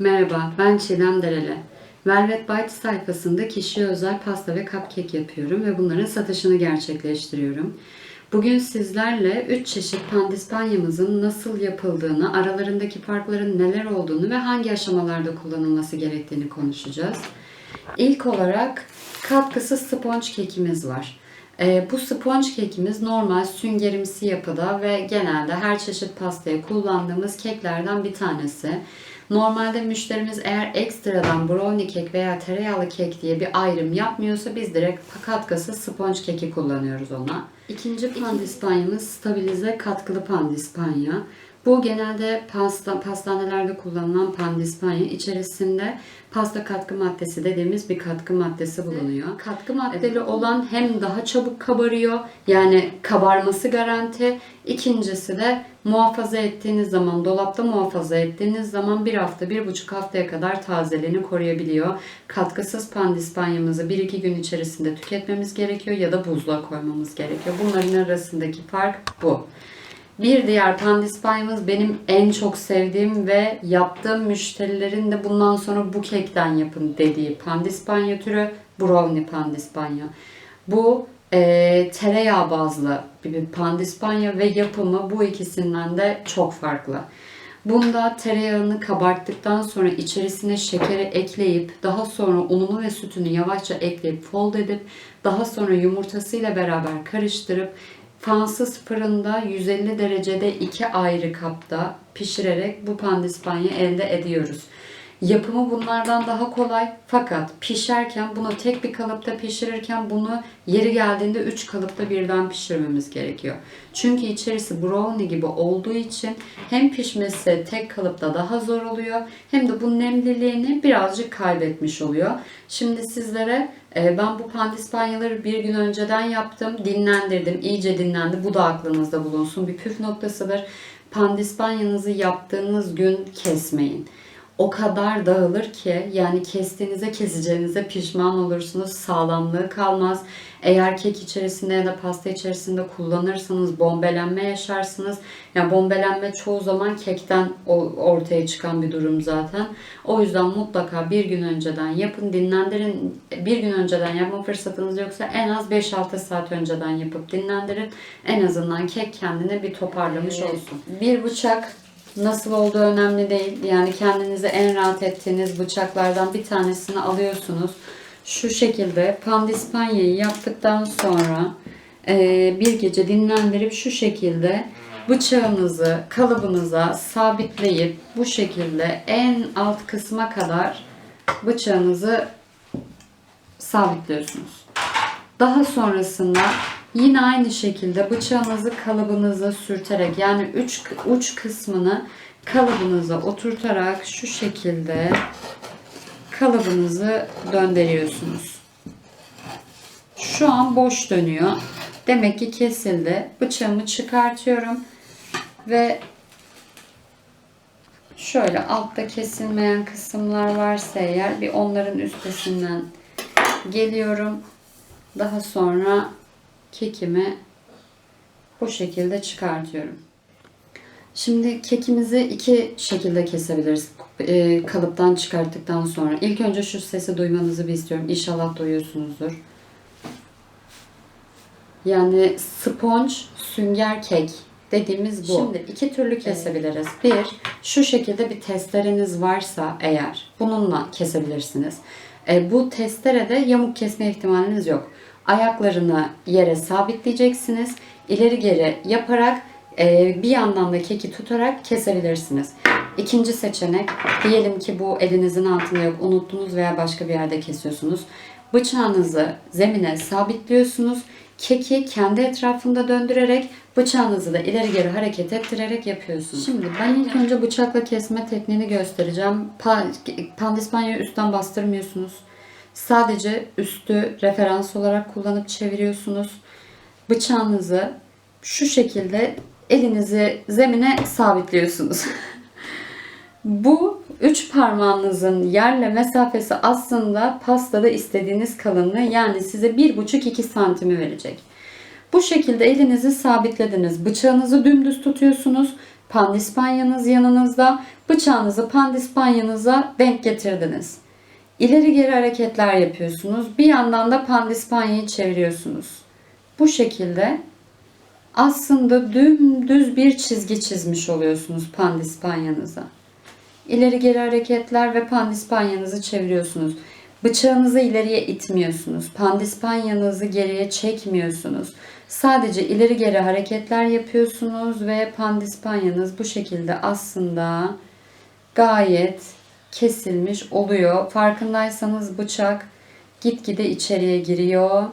Merhaba, ben Çiğdem Dereli. Velvet Bites sayfasında kişiye özel pasta ve cupcake yapıyorum ve bunların satışını gerçekleştiriyorum. Bugün sizlerle 3 çeşit pandispanyamızın nasıl yapıldığını, aralarındaki farkların neler olduğunu ve hangi aşamalarda kullanılması gerektiğini konuşacağız. İlk olarak katkısız sponge kekimiz var. Ee, bu sponge kekimiz normal süngerimsi yapıda ve genelde her çeşit pastaya kullandığımız keklerden bir tanesi. Normalde müşterimiz eğer ekstradan brownie kek veya tereyağlı kek diye bir ayrım yapmıyorsa biz direkt katkısız sponge keki kullanıyoruz ona. İkinci pandispanyamız stabilize katkılı pandispanya. Bu genelde pasta, pastanelerde kullanılan pandispanya içerisinde pasta katkı maddesi dediğimiz bir katkı maddesi bulunuyor. Katkı maddeli olan hem daha çabuk kabarıyor yani kabarması garanti. İkincisi de muhafaza ettiğiniz zaman, dolapta muhafaza ettiğiniz zaman bir hafta, bir buçuk haftaya kadar tazeliğini koruyabiliyor. Katkısız pandispanyamızı 1-2 gün içerisinde tüketmemiz gerekiyor ya da buzluğa koymamız gerekiyor. Bunların arasındaki fark bu. Bir diğer pandispanyamız benim en çok sevdiğim ve yaptığım müşterilerin de bundan sonra bu kekten yapın dediği pandispanya türü brownie pandispanya. Bu e, tereyağı bazlı bir pandispanya ve yapımı bu ikisinden de çok farklı. Bunda tereyağını kabarttıktan sonra içerisine şekeri ekleyip daha sonra ununu ve sütünü yavaşça ekleyip fold edip daha sonra yumurtasıyla beraber karıştırıp fansız fırında 150 derecede iki ayrı kapta pişirerek bu pandispanya elde ediyoruz. Yapımı bunlardan daha kolay fakat pişerken bunu tek bir kalıpta pişirirken bunu yeri geldiğinde 3 kalıpta birden pişirmemiz gerekiyor. Çünkü içerisi brownie gibi olduğu için hem pişmesi tek kalıpta daha zor oluyor hem de bu nemliliğini birazcık kaybetmiş oluyor. Şimdi sizlere e, ben bu pandispanyaları bir gün önceden yaptım, dinlendirdim, iyice dinlendi. Bu da aklınızda bulunsun. Bir püf noktasıdır. Pandispanyanızı yaptığınız gün kesmeyin o kadar dağılır ki yani kestiğinize keseceğinize pişman olursunuz. Sağlamlığı kalmaz. Eğer kek içerisinde ya da pasta içerisinde kullanırsanız bombelenme yaşarsınız. Yani bombelenme çoğu zaman kekten ortaya çıkan bir durum zaten. O yüzden mutlaka bir gün önceden yapın, dinlendirin. Bir gün önceden yapma fırsatınız yoksa en az 5-6 saat önceden yapıp dinlendirin. En azından kek kendine bir toparlamış olsun. Bir bıçak Nasıl olduğu önemli değil. Yani kendinize en rahat ettiğiniz bıçaklardan bir tanesini alıyorsunuz. Şu şekilde pandispanyayı yaptıktan sonra e, bir gece dinlendirip şu şekilde bıçağınızı kalıbınıza sabitleyip bu şekilde en alt kısma kadar bıçağınızı sabitliyorsunuz. Daha sonrasında Yine aynı şekilde bıçağınızı kalıbınıza sürterek yani üç, uç kısmını kalıbınıza oturtarak şu şekilde kalıbınızı döndürüyorsunuz. Şu an boş dönüyor. Demek ki kesildi. Bıçağımı çıkartıyorum ve şöyle altta kesilmeyen kısımlar varsa eğer bir onların üstesinden geliyorum. Daha sonra kekimi bu şekilde çıkartıyorum. Şimdi kekimizi iki şekilde kesebiliriz e, kalıptan çıkarttıktan sonra. İlk önce şu sesi duymanızı bir istiyorum. İnşallah duyuyorsunuzdur. Yani sponge sünger kek dediğimiz bu. Şimdi iki türlü kesebiliriz. Bir, şu şekilde bir testereniz varsa eğer bununla kesebilirsiniz. E, bu testerede yamuk kesme ihtimaliniz yok ayaklarını yere sabitleyeceksiniz. İleri geri yaparak e, bir yandan da keki tutarak kesebilirsiniz. İkinci seçenek diyelim ki bu elinizin altında yok unuttunuz veya başka bir yerde kesiyorsunuz. Bıçağınızı zemine sabitliyorsunuz. Keki kendi etrafında döndürerek bıçağınızı da ileri geri hareket ettirerek yapıyorsunuz. Şimdi ben ilk önce bıçakla kesme tekniğini göstereceğim. Pa pandispanyayı üstten bastırmıyorsunuz. Sadece üstü referans olarak kullanıp çeviriyorsunuz. Bıçağınızı şu şekilde elinizi zemine sabitliyorsunuz. Bu üç parmağınızın yerle mesafesi aslında pastada istediğiniz kalınlığı yani size 1,5-2 santimi verecek. Bu şekilde elinizi sabitlediniz. Bıçağınızı dümdüz tutuyorsunuz. Pandispanyanız yanınızda. Bıçağınızı pandispanyanıza denk getirdiniz. İleri geri hareketler yapıyorsunuz. Bir yandan da pandispanyayı çeviriyorsunuz. Bu şekilde aslında dümdüz bir çizgi çizmiş oluyorsunuz pandispanyanıza. İleri geri hareketler ve pandispanyanızı çeviriyorsunuz. Bıçağınızı ileriye itmiyorsunuz. Pandispanyanızı geriye çekmiyorsunuz. Sadece ileri geri hareketler yapıyorsunuz ve pandispanyanız bu şekilde aslında gayet kesilmiş oluyor. Farkındaysanız bıçak gitgide içeriye giriyor.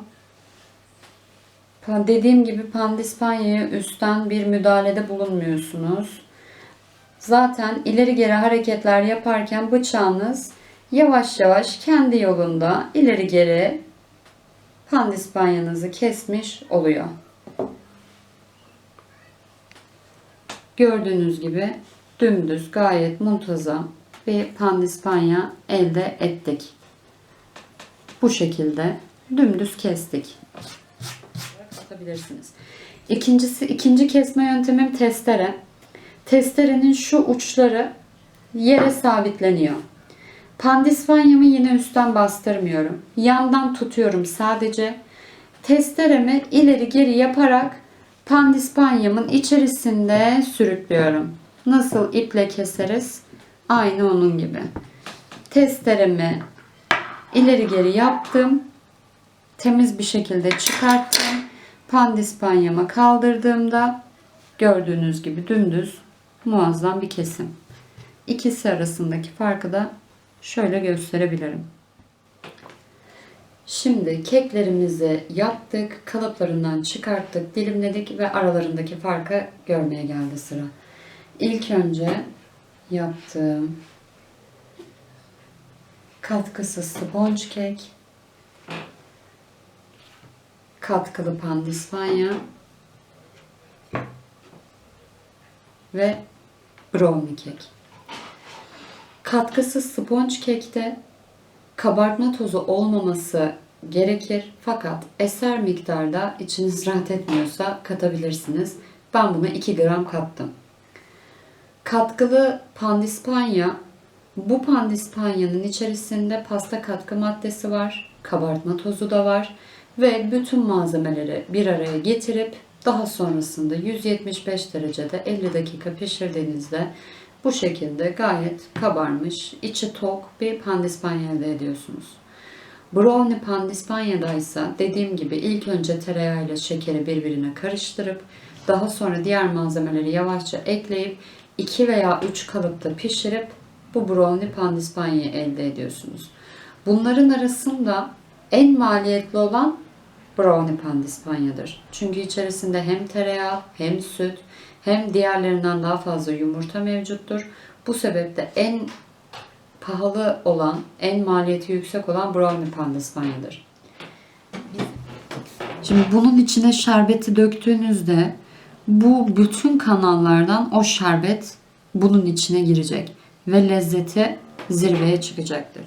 Dediğim gibi pandispanyaya üstten bir müdahalede bulunmuyorsunuz. Zaten ileri geri hareketler yaparken bıçağınız yavaş yavaş kendi yolunda ileri geri pandispanyanızı kesmiş oluyor. Gördüğünüz gibi dümdüz gayet muntazam bir pandispanya elde ettik. Bu şekilde dümdüz kestik. Atabilirsiniz. İkincisi, ikinci kesme yöntemim testere. Testerenin şu uçları yere sabitleniyor. Pandispanyamı yine üstten bastırmıyorum. Yandan tutuyorum sadece. Testeremi ileri geri yaparak pandispanyamın içerisinde sürüklüyorum. Nasıl iple keseriz? Aynı onun gibi. Testeremi ileri geri yaptım. Temiz bir şekilde çıkarttım. Pandispanyama kaldırdığımda gördüğünüz gibi dümdüz muazzam bir kesim. İkisi arasındaki farkı da şöyle gösterebilirim. Şimdi keklerimizi yaptık, kalıplarından çıkarttık, dilimledik ve aralarındaki farkı görmeye geldi sıra. İlk önce yaptığım katkısız sponge kek, katkılı pandispanya ve brownie kek. Katkısız sponge kekte kabartma tozu olmaması gerekir. Fakat eser miktarda içiniz rahat etmiyorsa katabilirsiniz. Ben buna 2 gram kattım. Katkılı pandispanya bu pandispanyanın içerisinde pasta katkı maddesi var, kabartma tozu da var ve bütün malzemeleri bir araya getirip daha sonrasında 175 derecede 50 dakika pişirdiğinizde bu şekilde gayet kabarmış, içi tok bir pandispanya elde ediyorsunuz. Brownie pandispanyadaysa dediğim gibi ilk önce tereyağıyla şekeri birbirine karıştırıp daha sonra diğer malzemeleri yavaşça ekleyip 2 veya 3 kalıpta pişirip bu brownie pandispanyayı elde ediyorsunuz. Bunların arasında en maliyetli olan brownie pandispanyadır. Çünkü içerisinde hem tereyağı hem süt hem diğerlerinden daha fazla yumurta mevcuttur. Bu sebeple en pahalı olan, en maliyeti yüksek olan brownie pandispanyadır. Şimdi bunun içine şerbeti döktüğünüzde bu bütün kanallardan o şerbet bunun içine girecek ve lezzeti zirveye çıkacaktır.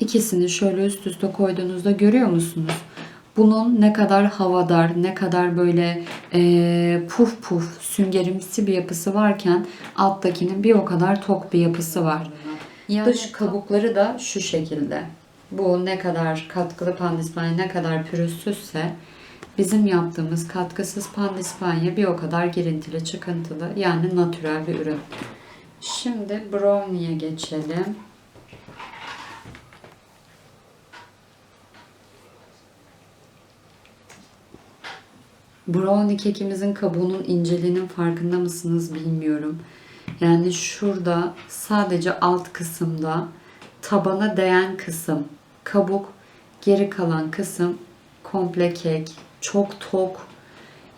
İkisini şöyle üst üste koyduğunuzda görüyor musunuz? Bunun ne kadar havadar, ne kadar böyle e, puf puf, süngerimsi bir yapısı varken alttakinin bir o kadar tok bir yapısı var. Dış kabukları da şu şekilde. Bu ne kadar katkılı pandispanya ne kadar pürüzsüzse bizim yaptığımız katkısız pandispanya bir o kadar girintili, çıkıntılı yani natürel bir ürün. Şimdi brownie'ye geçelim. Brownie kekimizin kabuğunun inceliğinin farkında mısınız bilmiyorum. Yani şurada sadece alt kısımda tabana değen kısım kabuk, geri kalan kısım komple kek. Çok tok.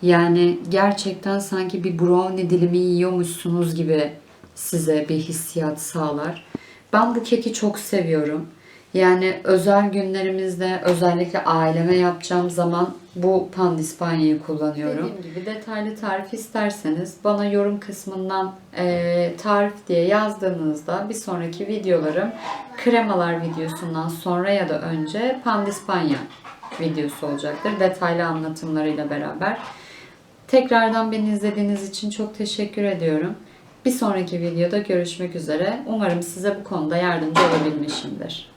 Yani gerçekten sanki bir brownie dilimi yiyormuşsunuz gibi size bir hissiyat sağlar. Ben bu keki çok seviyorum. Yani özel günlerimizde özellikle aileme yapacağım zaman bu pandispanyayı kullanıyorum. Dediğim gibi detaylı tarif isterseniz bana yorum kısmından e, tarif diye yazdığınızda bir sonraki videolarım kremalar videosundan sonra ya da önce pandispanya videosu olacaktır. Detaylı anlatımlarıyla beraber. Tekrardan beni izlediğiniz için çok teşekkür ediyorum. Bir sonraki videoda görüşmek üzere. Umarım size bu konuda yardımcı olabilmişimdir.